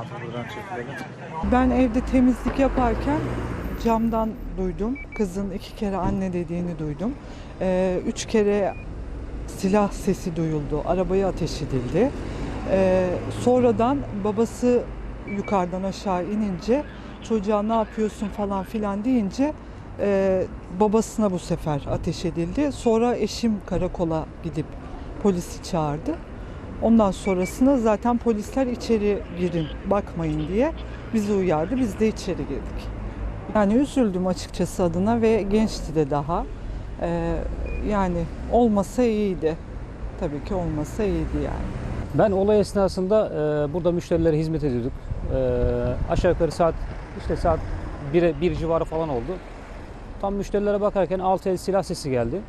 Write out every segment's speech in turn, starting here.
Abi buradan çekilelim. Ben evde temizlik yaparken camdan duydum. Kızın iki kere anne dediğini duydum. Ee, üç kere silah sesi duyuldu. Arabaya ateş edildi. Ee, sonradan babası yukarıdan aşağı inince çocuğa ne yapıyorsun falan filan deyince e, babasına bu sefer ateş edildi. Sonra eşim karakola gidip polisi çağırdı. Ondan sonrasında zaten polisler içeri girin bakmayın diye bizi uyardı. Biz de içeri girdik. Yani üzüldüm açıkçası adına ve gençti de daha. Ee, yani olmasa iyiydi. Tabii ki olmasa iyiydi yani. Ben olay esnasında e, burada müşterilere hizmet ediyorduk. E, aşağı yukarı saat işte saat 1'e 1 civarı falan oldu. Tam müşterilere bakarken altı el silah sesi geldi.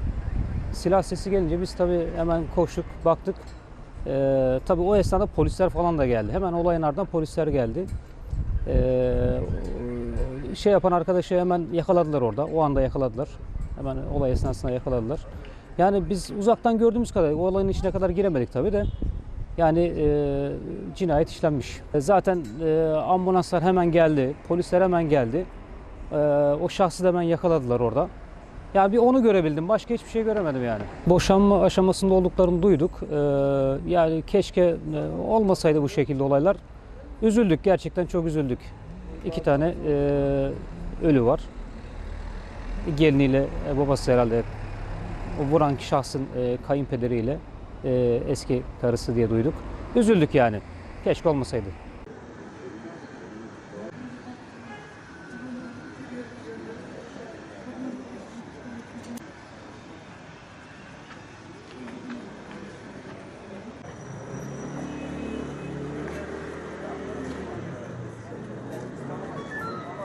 Silah sesi gelince biz tabii hemen koştuk, baktık. E, tabii o esnada polisler falan da geldi. Hemen olayın ardından polisler geldi. E, şey yapan arkadaşı hemen yakaladılar orada. O anda yakaladılar. Hemen olay esnasında yakaladılar. Yani biz uzaktan gördüğümüz kadar, o olayın içine kadar giremedik tabii de. Yani e, cinayet işlenmiş. E, Zaten e, ambulanslar hemen geldi, polisler hemen geldi. E, o şahsı da hemen yakaladılar orada. Yani bir onu görebildim, başka hiçbir şey göremedim yani. Boşanma aşamasında olduklarını duyduk. E, yani keşke e, olmasaydı bu şekilde olaylar. Üzüldük, gerçekten çok üzüldük. İki tane e, ölü var. Geliniyle e, babası herhalde o vuran şahsın e, kayınpederiyle e, eski karısı diye duyduk. Üzüldük yani. Keşke olmasaydı.